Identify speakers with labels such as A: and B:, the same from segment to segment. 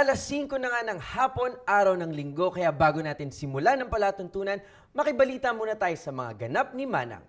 A: Alas 5 na nga ng hapon, araw ng linggo, kaya bago natin simulan ang palatuntunan, makibalita muna tayo sa mga ganap ni Manang.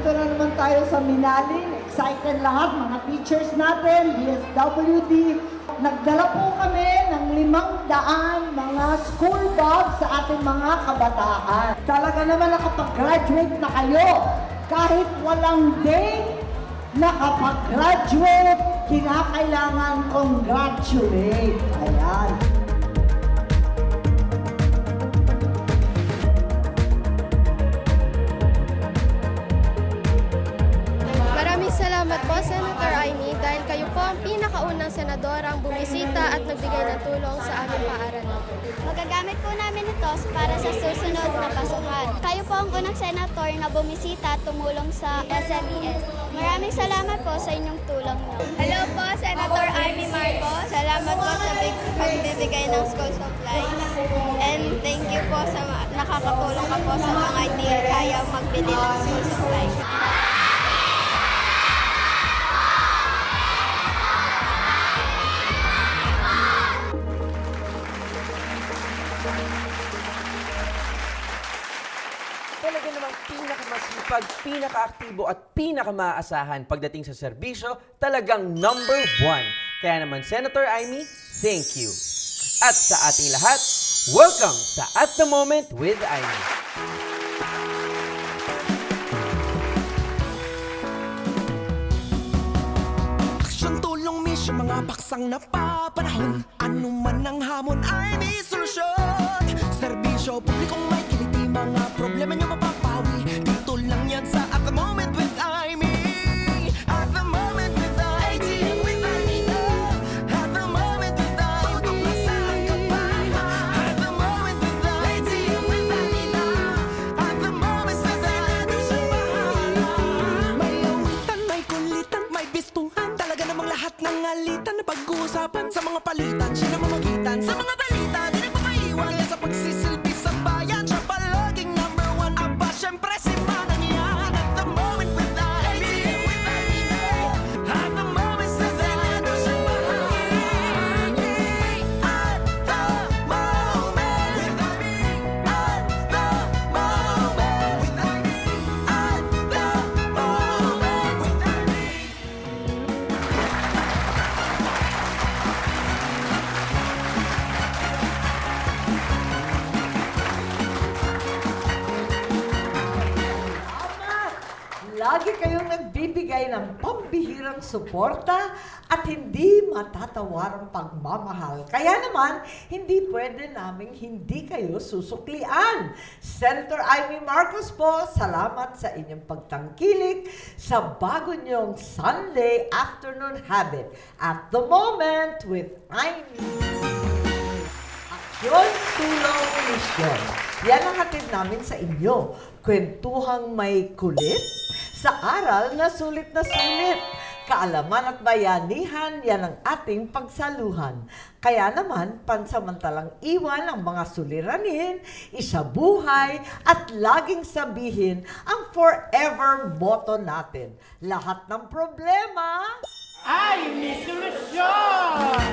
B: Andito na naman tayo sa Minalin. Excited lahat, mga teachers natin, DSWD. Nagdala po kami ng limang daan mga school bags sa ating mga kabataan. Talaga naman nakapag-graduate na kayo. Kahit walang date, nakapag-graduate, kinakailangan congratulate. Ayan.
C: Salamat po, Senator Aimee, dahil kayo po ang pinakaunang senadorang bumisita at nagbigay ng tulong sa aming paaralan.
D: Magagamit po namin ito para sa susunod na pasukan. Kayo po ang unang senator na bumisita at tumulong sa SMES. Maraming salamat po sa inyong tulong niyo. Hello po, Senator Amy Marcos. Salamat po sa big pagbibigay ng school supplies. And thank you po sa nakakatulong ka po sa mga hindi kaya magbili ng school supplies.
A: Namang pinakamasipag, pinakaaktibo at pinakamaasahan pagdating sa serbisyo, talagang number one. Kaya naman, Senator Amy, thank you. At sa ating lahat, welcome sa At The Moment with Amy.
E: Aksyon, tulong, misyon, mga paksang napapanahon Ano man ang hamon ay may solusyon Serbisyo, publikong may kiliti Mga problema nyo ng
B: pambihirang suporta at hindi matatawarang pagmamahal. Kaya naman, hindi pwede naming hindi kayo susuklian. Senator Amy Marcos po, salamat sa inyong pagtangkilik sa bago niyong Sunday afternoon habit. At the moment with Amy. Aksyon, tulong, misyon. Yan ang hatid namin sa inyo. Kwentuhang may kulit, sa aral na sulit na sulit. Kaalaman at bayanihan, yan ang ating pagsaluhan. Kaya naman, pansamantalang iwan ang mga suliranin, isabuhay, at laging sabihin ang forever motto natin. Lahat ng problema,
F: ay may solusyon!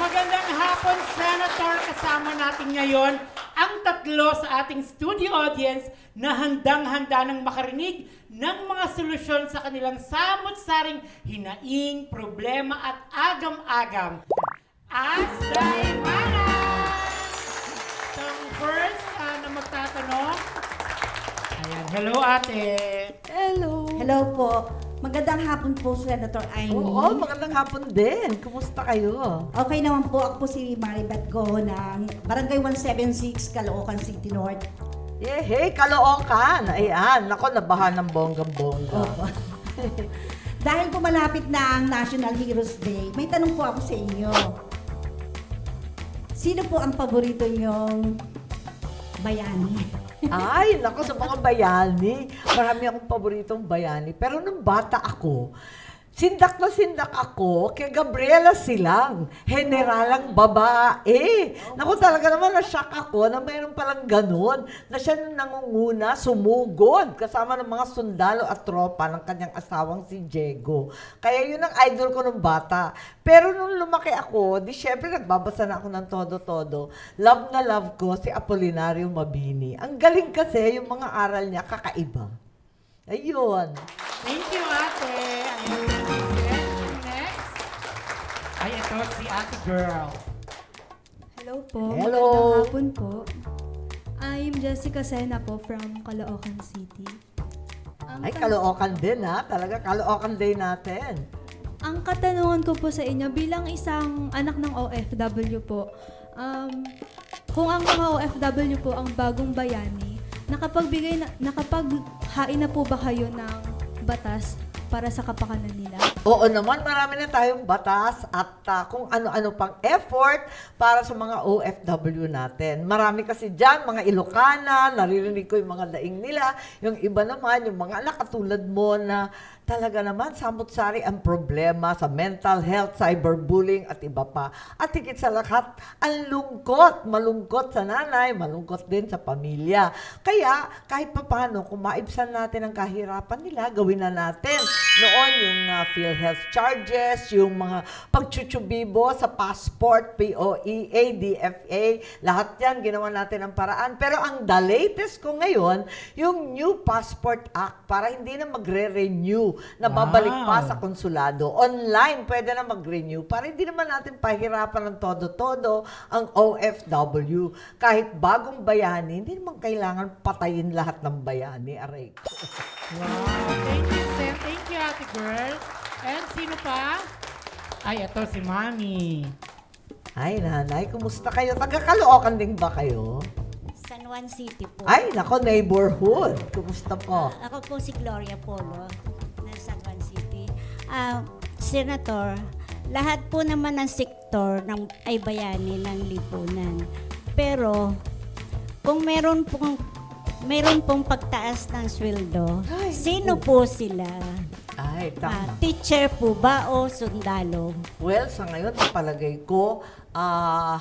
F: Magandang hapon, Senator. Kasama natin ngayon ang tatlo sa ating studio audience na handang-handa ng makarinig ng mga solusyon sa kanilang samot-saring hinaing, problema at agam-agam. Asaymana! So, first ah, na magtatanong, ayan, hello ate.
B: Hello.
G: Hello po. Magandang hapon po, Senator Amy.
B: Oo, magandang hapon din. Kumusta kayo?
G: Okay naman po. Ako po si Maribeth Go ng Barangay 176, Caloocan City North.
B: Yeah, hey, Caloocan. Ayan, nako, nabahan ng bonggang-bongga.
G: Opo. Dahil po malapit na ang National Heroes Day, may tanong po ako sa inyo. Sino po ang paborito niyong bayani?
B: Ay, nako, sa mga bayani. Marami akong paboritong bayani. Pero nung bata ako, sindak na sindak ako kay Gabriela Silang, generalang babae. Naku, talaga naman na-shock ako na mayroon palang ganun, na siya nangunguna, sumugod, kasama ng mga sundalo at tropa ng kanyang asawang si Diego. Kaya yun ang idol ko nung bata. Pero nung lumaki ako, di syempre nagbabasa na ako ng todo-todo. Love na love ko si Apolinario Mabini. Ang galing kasi yung mga aral niya kakaiba. Ayun.
F: Thank you, ate. Ayan, next. Ay, ito si ate girl.
H: Hello po.
B: Hello.
H: Magandang hapon po. I'm Jessica Sena po from Caloocan City. Ang
B: Ay,
H: tan-
B: kalookan din ha. Talaga kalookan din natin.
H: Ang katanungan ko po sa inyo, bilang isang anak ng OFW po, um, kung ang mga OFW po ang bagong bayani, nakapagbigay na, nakapaghain na po ba kayo ng batas para sa kapakanan nila?
B: Oo naman, marami na tayong batas at ah, kung ano-ano pang effort para sa mga OFW natin. Marami kasi dyan, mga Ilocana, naririnig ko yung mga daing nila. Yung iba naman, yung mga anak katulad mo na talaga naman samot-sari ang problema sa mental health, cyberbullying at iba pa. At higit sa lahat, ang lungkot. Malungkot sa nanay, malungkot din sa pamilya. Kaya kahit papano, kung maibsan natin ang kahirapan nila, gawin na natin. Noon yung uh, PhilHealth charges, yung mga pagchuchubibo sa passport, POEA, DFA, lahat yan ginawa natin ang paraan. Pero ang the latest ko ngayon, yung New Passport Act para hindi na magre-renew na babalik pa
F: Wow.
B: sa konsulado. Online, pwede na mag-renew para hindi naman natin pahirapan ng todo-todo ang OFW. Kahit bagong bayani, hindi naman kailangan patayin lahat ng bayani. Aray.
F: Wow, thank you, Sen. Thank you, ate girl. And sino pa? Ay, ito si Mami.
B: Ay, nanay, kumusta kayo? Taga-Caloocan din ba kayo?
I: San Juan City po.
B: Ay, nako, neighborhood. Kumusta po?
I: Ako po si Gloria Polo San Juan City. Ah, Senator, lahat po naman ng sektor ng ay bayani ng lipunan. Pero kung meron pong meron pong pagtaas ng sweldo,
B: Ay,
I: sino po sila?
B: Ay,
I: Ah,
B: tama.
I: teacher po ba o sundalo?
B: Well, sa ngayon, palagay ko, ah,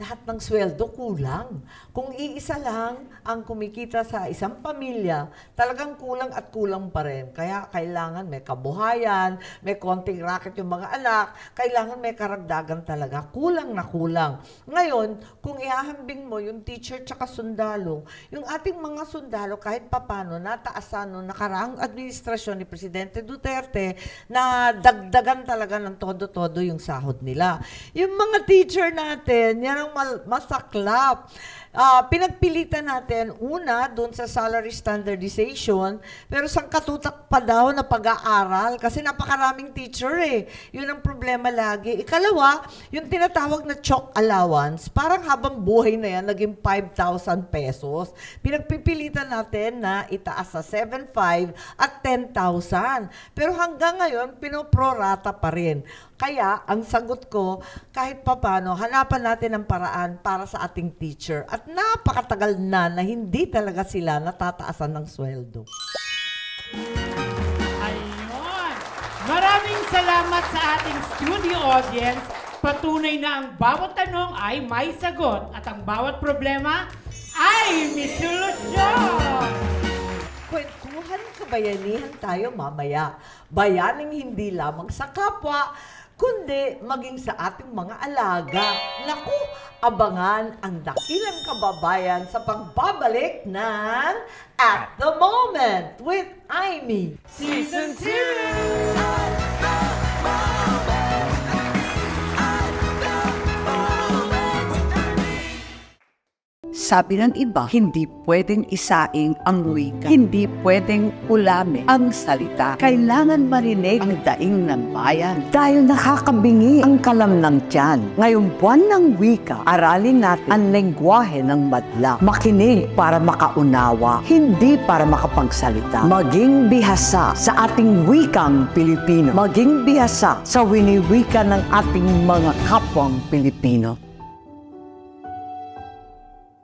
B: lahat ng sweldo kulang. Kung iisa lang ang kumikita sa isang pamilya, talagang kulang at kulang pa rin. Kaya kailangan may kabuhayan, may konting racket yung mga anak, kailangan may karagdagan talaga. Kulang na kulang. Ngayon, kung ihahambing mo yung teacher tsaka sundalo, yung ating mga sundalo kahit papano nataasan no nakaraang administrasyon ni Presidente Duterte na dagdagan talaga ng todo-todo yung sahod nila. Yung mga teacher natin, yan mal- masaklap. Ah, pinagpilitan natin, una, doon sa salary standardization, pero sang katutak pa daw na pag-aaral kasi napakaraming teacher eh. Yun ang problema lagi. Ikalawa, yung tinatawag na chalk allowance, parang habang buhay na yan, naging 5,000 pesos. Pinagpipilitan natin na itaas sa 7,500 at 10,000. Pero hanggang ngayon, pinoprorata pa rin. Kaya, ang sagot ko, kahit papano, hanapan natin ang paraan para sa ating teacher. At napakatagal na na hindi talaga sila natataasan ng sweldo.
F: Ayun. Maraming salamat sa ating studio audience. Patunay na ang bawat tanong ay may sagot at ang bawat problema ay may solusyon.
B: Kwentuhan kabayanihan tayo mamaya. Bayaning hindi lamang sa kapwa, kundi maging sa ating mga alaga. Naku, abangan ang dakilang kababayan sa pagbabalik ng At the Moment with Amy.
A: Season 2!
J: Sabi ng iba, hindi pwedeng isaing ang wika. Hindi pwedeng ulami ang salita. Kailangan marinig ang daing ng bayan. Dahil nakakabingi ang kalam ng tiyan. Ngayong buwan ng wika, aralin natin ang lengguwahe ng madla. Makinig para makaunawa, hindi para makapagsalita. Maging bihasa sa ating wikang Pilipino. Maging bihasa sa winiwika ng ating mga kapwang Pilipino.